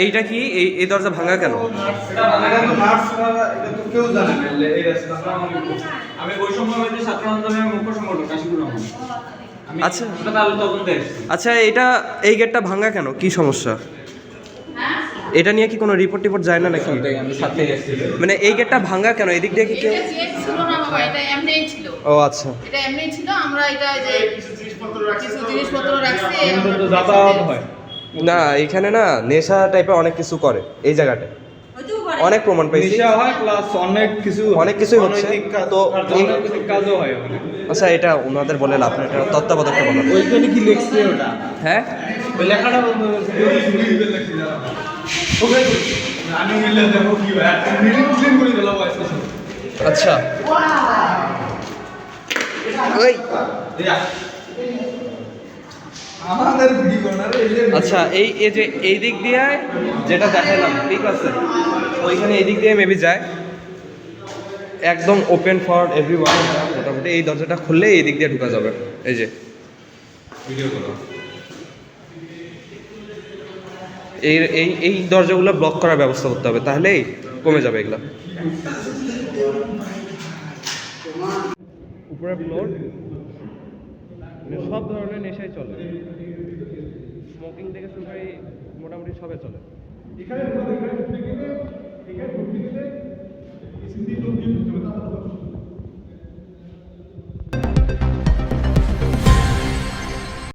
এইটা কি? এই এই দরজা ভাঙা কেন? এটা তো নার্স ছাড়া এটা তো কেউ জানে না এই রাস্তা আমি বৈষম্যবাদী ছাত্র আন্দোলনের মুখ্য সংগঠক কাশিপুর আমি আচ্ছা। আচ্ছা এটা এই গেটটা ভাঙা কেন? কি সমস্যা? এটা নিয়ে কি কোনো রিপোর্ট টিপোর্ট যায় না নাকি? মানে এই গেটটা ভাঙা কেন? এদিক দিয়ে কি কেউ ও আচ্ছা। এটা এমনিই ছিল আমরা এটা যে কিছু জিনিসপত্র রাখছি। কিন্তু তো যাতায়াত হয়। না এখানে না নেশা টাইপের অনেক কিছু করে এই জায়গাটায়। অনেক প্রমাণ পেয়েছি। নেশা হয় প্লাস অনেক কিছু অনেক কিছুই হচ্ছে। তো কাজও হয় আচ্ছা এটা ওনাদের বলে লাভ নেই এটা তত্ত্বাবধায়কটা বলো। ওইখানে কি লিখছে ওটা? হ্যাঁ? ওই লেখাটা আমি দেখো কি মিলিং ক্লিন করে দিলাম আচ্ছা। ওই। আচ্ছা এই এই যে এই দিক দিয়ে যেটা দেখালাম ঠিক আছে? ওইখানে এই দিক দিয়ে মেবি যায়। একদম ওপেন ফর এভরি ওয়ান মোটামুটি এই দরজাটা খুললে এই দিক দিয়ে ঢুকা যাবে। এই যে। এই এই এই দরজাগুলো ব্লক করার ব্যবস্থা করতে হবে তাহলেই কমে যাবে এগুলো। উপরে ফ্লোর সব ধরনের নেশাই চলে। স্মোকিং থেকে শুরু করে মোটামুটি সবে চলে।